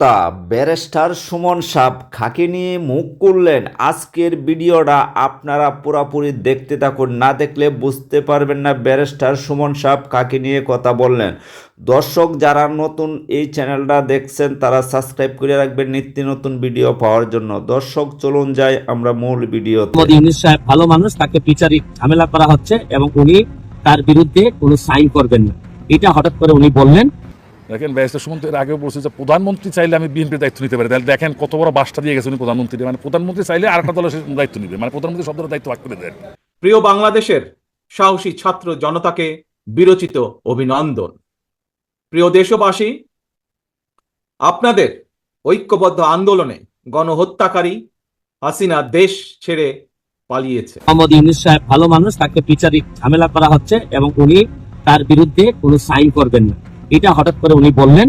তা ব্যারিস্টার সুমন সাপ খাকি নিয়ে মুখ করলেন আজকের ভিডিওটা আপনারা পুরোপুরি দেখতে থাকুন, না দেখলে বুঝতে পারবেন না ব্যারিস্টার সুমন সাপ খাকি নিয়ে কথা বললেন। দর্শক, যারা নতুন এই চ্যানেলটা দেখছেন, তারা সাবস্ক্রাইব করে রাখবেন নিত্য নতুন ভিডিও পাওয়ার জন্য। দর্শক, চলুন যাই আমরা মূল ভিডিও ইউনুস সাহেব ভালো মানুষ, তাকে বিচারিক ঝামেলা করা হচ্ছে এবং উনি তার বিরুদ্ধে কোনো সাইন করবেন না। এটা হঠাৎ করে উনি বললেন দেখেন ব্যারিস্টার সুমন্ত এর আগেও বলছে যে প্রধানমন্ত্রী চাইলে আমি বিএনপির দায়িত্ব নিতে পারি। তাহলে দেখেন কত বড় বাসটা দিয়ে গেছে উনি প্রধানমন্ত্রী। মানে প্রধানমন্ত্রী চাইলে আরেকটা দলের দায়িত্ব নিবে। মানে প্রধানমন্ত্রী সব দলের দায়িত্ব ভাগ করে দেয় প্রিয় বাংলাদেশের সাহসী ছাত্র জনতাকে বিরচিত অভিনন্দন। প্রিয় দেশবাসী আপনাদের ঐক্যবদ্ধ আন্দোলনে গণহত্যাকারী হাসিনা দেশ ছেড়ে পালিয়েছে। মোহাম্মদ ইউনুস সাহেব ভালো মানুষ তাকে বিচারিক ঝামেলা করা হচ্ছে এবং উনি তার বিরুদ্ধে কোনো সাইন করবেন না। এটা হঠাৎ করে উনি বললেন,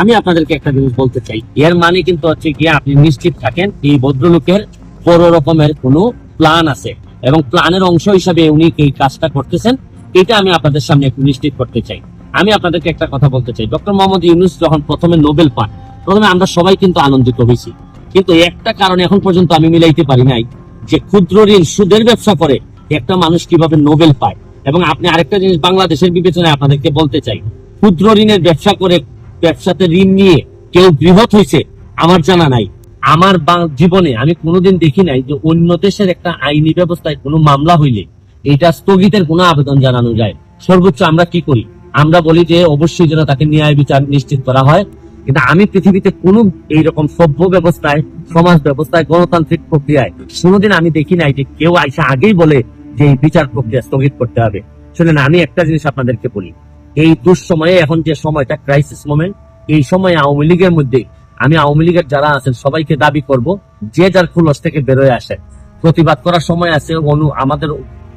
আমি আপনাদেরকে একটা জিনিস বলতে চাই। এর মানে কিন্তু হচ্ছে গিয়ে আপনি নিশ্চিত থাকেন এই ভদ্রলোকের বড় রকমের কোনো প্ল্যান আছে এবং প্ল্যানের অংশ হিসাবে উনি এই কাজটা করতেছেন। এটা আমি আপনাদের সামনে একটু নিশ্চিত করতে চাই। আমি আপনাদেরকে একটা কথা বলতে চাই। ডক্টর মোহাম্মদ ইউনুস যখন প্রথমে নোবেল পান, প্রথমে আমরা সবাই কিন্তু আনন্দিত হয়েছি। কিন্তু একটা কারণে এখন পর্যন্ত আমি মিলাইতে পারি নাই যে ক্ষুদ্র ঋণ সুদের ব্যবসা করে একটা মানুষ কীভাবে নোবেল পায়। এবং আপনি আরেকটা জিনিস বাংলাদেশের বিবেচনায় আপনাদেরকে বলতে চাই ক্ষুদ্র ঋণের ব্যবসা করে ব্যবসাতে ঋণ নিয়ে কেউ বৃহৎ হয়েছে, আমার জানা নাই। আমার জীবনে আমি কোনোদিন দেখি নাই যে অন্য দেশের একটা আইনি ব্যবস্থায় কোনো মামলা হইলে এটা স্থগিতের কোনো আবেদন জানানো যায়। সর্বোচ্চ আমরা কি করি? আমরা বলি যে অবশ্যই যেন তাকে ন্যায় বিচার নিশ্চিত করা হয়। কিন্তু আমি পৃথিবীতে কোন এইরকম সভ্য ব্যবস্থায়, সমাজ ব্যবস্থায়, গণতান্ত্রিক প্রক্রিয়ায় কোনোদিন আমি দেখি নাই যে কেউ আইসা আগেই বলে যে এই বিচার প্রক্রিয়া স্থগিত করতে হবে। শুনেন, আমি একটা জিনিস আপনাদেরকে বলি। এই দুঃসময়ে এখন যে সময়টা ক্রাইসিস মোমেন্ট এই সময়ে আওয়ামী লীগের মধ্যে আমি আওয়ামী লীগের যারা আছেন, সবাইকে দাবি করব, যে যার খুলস থেকে বেরোয় আসে। প্রতিবাদ করার সময় আছে, অনু, আমাদের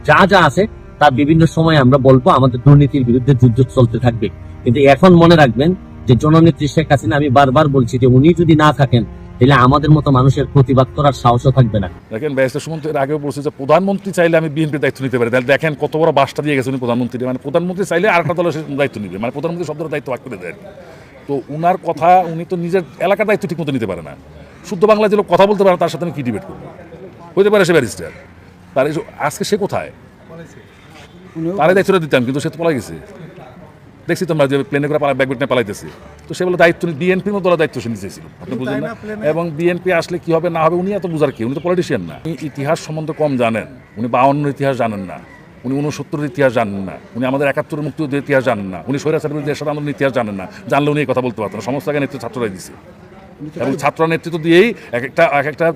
যা যা আছে তা বিভিন্ন সময় আমরা বলব, আমাদের দুর্নীতির বিরুদ্ধে যুদ্ধ চলতে থাকবে। কিন্তু এখন মনে রাখবেন যে জননেত্রী শেখ হাসিনা, আমি বারবার বলছি যে উনি যদি না থাকেন তাহলে আমাদের মতো মানুষের প্রতিবাদ করার সাহসও থাকবে না। দেখেন ব্যারিস্টার সুমন্ত এর আগেও বলছে যে প্রধানমন্ত্রী চাইলে আমি বিএনপির দায়িত্ব নিতে পারি। তাহলে দেখেন কত বড় বাসটা দিয়ে গেছে উনি প্রধানমন্ত্রী। মানে প্রধানমন্ত্রী চাইলে আর আরেকটা দলের দায়িত্ব নিবে। মানে প্রধানমন্ত্রী সব দায়িত্ব ভাগ করে দেয়। তো উনার কথা উনি তো নিজের এলাকার দায়িত্ব ঠিক মতো নিতে পারে না। শুদ্ধ বাংলা যে লোক কথা বলতে পারে তার সাথে আমি কি ডিবেট করব? হইতে পারে সে ব্যারিস্টার তার এই আজকে সে কোথায়? তারে দায়িত্বটা দিতাম কিন্তু সে তো পলাই গেছে। দেখছি তোমরা যে প্লেনে করে পালা ব্যাগ নিয়ে পালাইতেছে। তো সেগুলো বলে দায়িত্ব বিএনপির মতো ওরা দায়িত্ব সে নিচেছিল আপনি বুঝলেন না? এবং বিএনপি আসলে কি হবে না হবে উনি এত বুঝার কি? উনি তো পলিটিশিয়ান না। উনি ইতিহাস সম্বন্ধে কম জানেন। উনি বাউন্নের ইতিহাস জানেন না। উনি উনসত্তরের ইতিহাস জানেন না। উনি আমাদের একাত্তরের মুক্তিযুদ্ধের ইতিহাস জানেন না। উনি স্বৈরাচার বিরুদ্ধে দেশের আন্দোলনের ইতিহাস জানেন না। জানলে উনি এই কথা বলতে পারতেন আগে নেতৃত্ব ছাত্ররাই দিছে। এবং ছাত্র নেতৃত্ব দিয়েই এক একটা এক একটা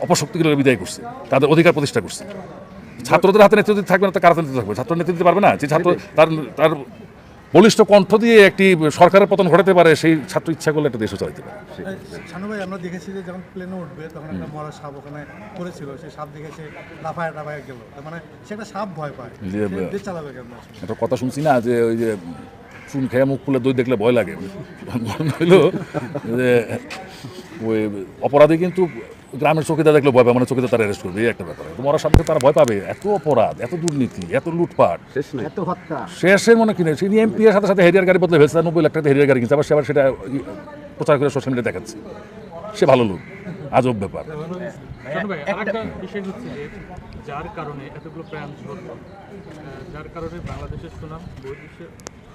অপশক্তিগুলো বিদায় করছে। তাদের অধিকার প্রতিষ্ঠা করছে। ছাত্রদের হাতে নেতৃত্ব থাকবে না তো কার হাতে নেতৃত্ব থাকবে? ছাত্র নেতৃত্ব পারবে না? যে ছাত্র তার তার বলিষ্ঠ কণ্ঠ দিয়ে একটি সরকারের পতন ঘটাতে পারে সেই ছাত্র ইচ্ছা করলে একটা দেশও চালাতে পারে। শানু ভাই আমরা দেখেছি যে যখন প্লেনে উঠবে তখন একটা মরা সাপ ওখানে পড়েছিল। সেই সাপ দেখেছে লাফায় লাফায় গেল। তার মানে সেটা সাপ ভয় পায়। চালাবে কেন একটা কথা শুনছি না যে ওই যে চুন খেয়ে মুখ খুলে দই দেখলে ভয় লাগে। হইল যে ওই অপরাধী কিন্তু গ্রামের চৌকিদার দেখলে ভয় পাবে মানে চৌকিদার তারা অ্যারেস্ট করবে এই একটা ব্যাপার। তোমার সামনে তারা ভয় পাবে এত অপরাধ এত দুর্নীতি এত লুটপাট। শেষের মনে কিনে সেই এমপি এর সাথে সাথে হেরিয়ার গাড়ি বদলে ফেলছে নব্বই লাখ টাকা হেরিয়ার গাড়ি কিনছে আবার সে আবার সেটা প্রচার করে সোশ্যাল মিডিয়া দেখাচ্ছে। সে ভালো লোক আজব ব্যাপার। বিষয় হচ্ছে যে যার কারণে এতগুলো প্রাণ ঝরল যার কারণে বাংলাদেশের সুনাম বহির্বিশ্বে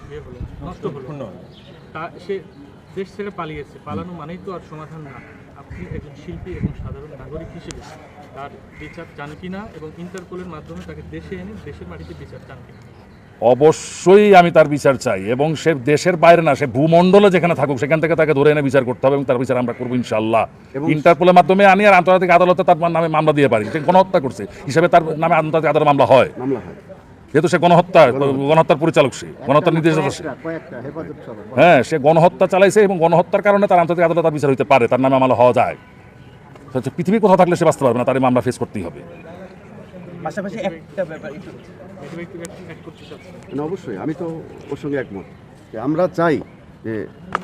ইয়ে হলো নষ্ট হলো। সে দেশ ছেড়ে পালিয়েছে পালানো মানেই তো আর সমাধান না। আপনি একজন শিল্পী এবং সাধারণ নাগরিক হিসেবে তার বিচার চান কিনা এবং ইন্টারপোলের মাধ্যমে তাকে দেশে এনে দেশের মাটিতে বিচার চান কিনা? অবশ্যই আমি তার বিচার চাই এবং সে দেশের বাইরে না সে ভূমণ্ডলে যেখানে থাকুক সেখান থেকে তাকে ধরে এনে বিচার করতে হবে এবং তার বিচার আমরা করব ইনশাল্লাহ ইন্টারপোলের মাধ্যমে আনি আর আন্তর্জাতিক আদালতে তার নামে মামলা দিয়ে পারি সে গণহত্যা করছে হিসাবে তার নামে আন্তর্জাতিক আদালত মামলা হয়। যেহেতু সে গণহত্যা গণহত্যার পরিচালক সে গণহত্যার নির্দেশক সে। হ্যাঁ সে গণহত্যা চালাইছে এবং গণহত্যার কারণে তার আন্তর্জাতিক আদালত তার বিচার হইতে পারে তার নামে মামলা হওয়া যায়। পৃথিবীর কোথাও থাকলে সে বাঁচতে পারবে না তার মামলা ফেস করতেই হবে। পাশাপাশি একটা ব্যাপার মানে অবশ্যই আমি তো ওর সঙ্গে একমত। যে আমরা চাই যে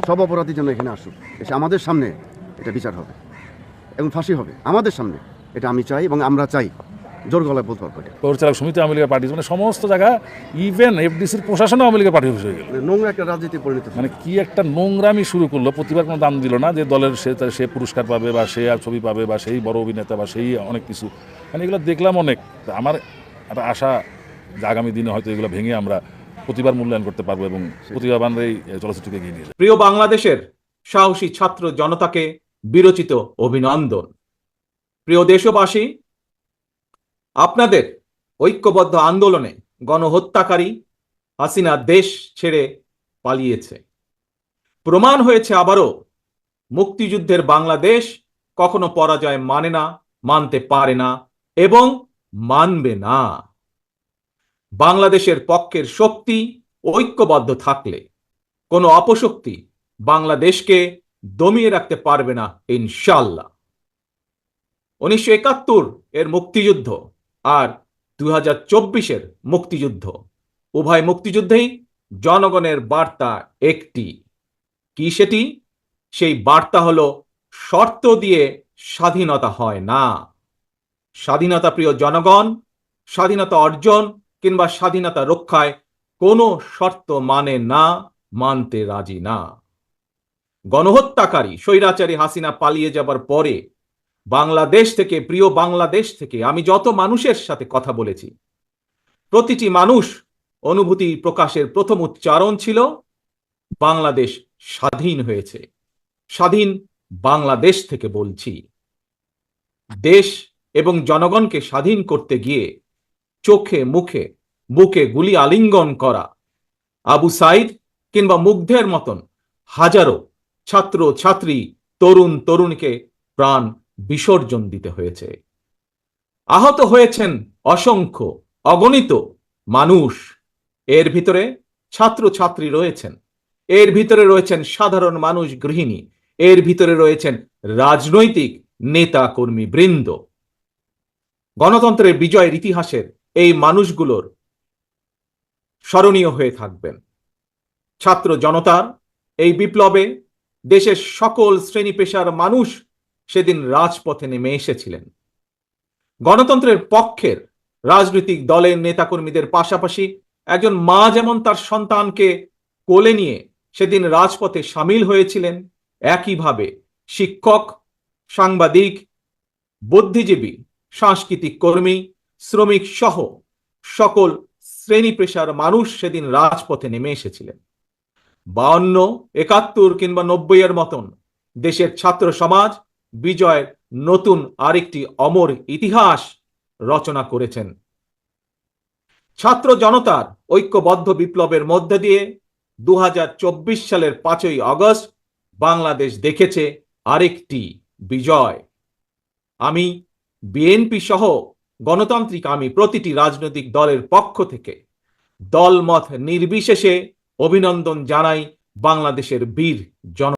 সব অপরাধী যেন এখানে আসুক এসে আমাদের সামনে এটা বিচার হবে এবং ফাঁসি হবে আমাদের সামনে। এটা আমি চাই এবং আমরা চাই। জোর গলায় বলতে পারব পরিচালক সমিতি আওয়ামী লীগের পার্টি মানে সমস্ত জায়গা ইভেন এফডিসির প্রশাসনও আওয়ামী লীগের পার্টি অফিস হয়ে গেল। মানে নোংরা একটা রাজনীতি পরিণত মানে কি একটা নোংরামি শুরু করল প্রতিবার কোনো দাম দিল না যে দলের সে তার- সে পুরস্কার পাবে বা সে আর ছবি পাবে বা সেই বড় অভিনেতা বা সেই অনেক কিছু। মানে এগুলো দেখলাম অনেক। আমার একটা আশা যে আগামী দিনে হয়তো এগুলো ভেঙে আমরা প্রতিবার মূল্যায়ন করতে পারব এবং প্রতিভাবান এই চলচ্চিত্রকে এগিয়ে নিয়ে যাব। প্রিয় বাংলাদেশের সাহসী ছাত্র জনতাকে বিরচিত অভিনন্দন। প্রিয় দেশবাসী আপনাদের ঐক্যবদ্ধ আন্দোলনে গণহত্যাকারী হাসিনা দেশ ছেড়ে পালিয়েছে। প্রমাণ হয়েছে আবারও, মুক্তিযুদ্ধের বাংলাদেশ কখনো পরাজয় মানে না, মানতে পারে না এবং মানবে না। বাংলাদেশের পক্ষের শক্তি ঐক্যবদ্ধ থাকলে কোনো অপশক্তি বাংলাদেশকে দমিয়ে রাখতে পারবে না ইনশাল্লাহ উনিশশো একাত্তর এর মুক্তিযুদ্ধ আর দুই হাজার চব্বিশের মুক্তিযুদ্ধ। উভয় মুক্তিযুদ্ধেই জনগণের বার্তা একটি। কি সেটি? সেই বার্তা হলো, শর্ত দিয়ে স্বাধীনতা হয় না। স্বাধীনতা প্রিয় জনগণ, স্বাধীনতা অর্জন কিংবা স্বাধীনতা রক্ষায় কোনো শর্ত মানে না, মানতে রাজি না। গণহত্যাকারী, স্বৈরাচারী হাসিনা পালিয়ে যাবার পরে বাংলাদেশ থেকে, প্রিয় বাংলাদেশ থেকে আমি যত মানুষের সাথে কথা বলেছি, প্রতিটি মানুষ অনুভূতি প্রকাশের প্রথম উচ্চারণ ছিল, বাংলাদেশ স্বাধীন হয়েছে। স্বাধীন বাংলাদেশ থেকে বলছি। দেশ এবং জনগণকে স্বাধীন করতে গিয়ে চোখে, মুখে, বুকে গুলি আলিঙ্গন করা, আবু সাইদ কিংবা মুগ্ধের মতন হাজারো ছাত্র, ছাত্রী, তরুণ, তরুণীকে প্রাণ বিসর্জন দিতে হয়েছে। আহত হয়েছেন অসংখ্য, অগণিত মানুষ। এর ভিতরে ছাত্র ছাত্রী রয়েছেন। এর ভিতরে রয়েছেন সাধারণ মানুষ গৃহিণী। এর ভিতরে রয়েছেন রাজনৈতিক নেতা কর্মী বৃন্দ। গণতন্ত্রের বিজয়ের ইতিহাসের এই মানুষগুলোর স্মরণীয় হয়ে থাকবেন। ছাত্র জনতার এই বিপ্লবে দেশের সকল শ্রেণি পেশার মানুষ সেদিন রাজপথে নেমে এসেছিলেন। গণতন্ত্রের পক্ষের রাজনৈতিক দলের নেতাকর্মীদের পাশাপাশি একজন মা যেমন তার সন্তানকে কোলে নিয়ে সেদিন রাজপথে সামিল হয়েছিলেন, একইভাবে শিক্ষক, সাংবাদিক, বুদ্ধিজীবী, সাংস্কৃতিক কর্মী, শ্রমিক সহ সকল শ্রেণি পেশার মানুষ সেদিন রাজপথে নেমে এসেছিলেন। বাউন্ন, একাত্তর কিংবা নব্বই এর মতন দেশের ছাত্র সমাজ বিজয়ের নতুন আরেকটি অমর ইতিহাস রচনা করেছেন। ছাত্র জনতার ঐক্যবদ্ধ বিপ্লবের মধ্যে দিয়ে দু সালের পাঁচই আগস্ট বাংলাদেশ দেখেছে আরেকটি বিজয়। আমি বিএনপি সহ গণতান্ত্রিক, আমি প্রতিটি রাজনৈতিক দলের পক্ষ থেকে দলমত নির্বিশেষে অভিনন্দন জানাই বাংলাদেশের বীর জন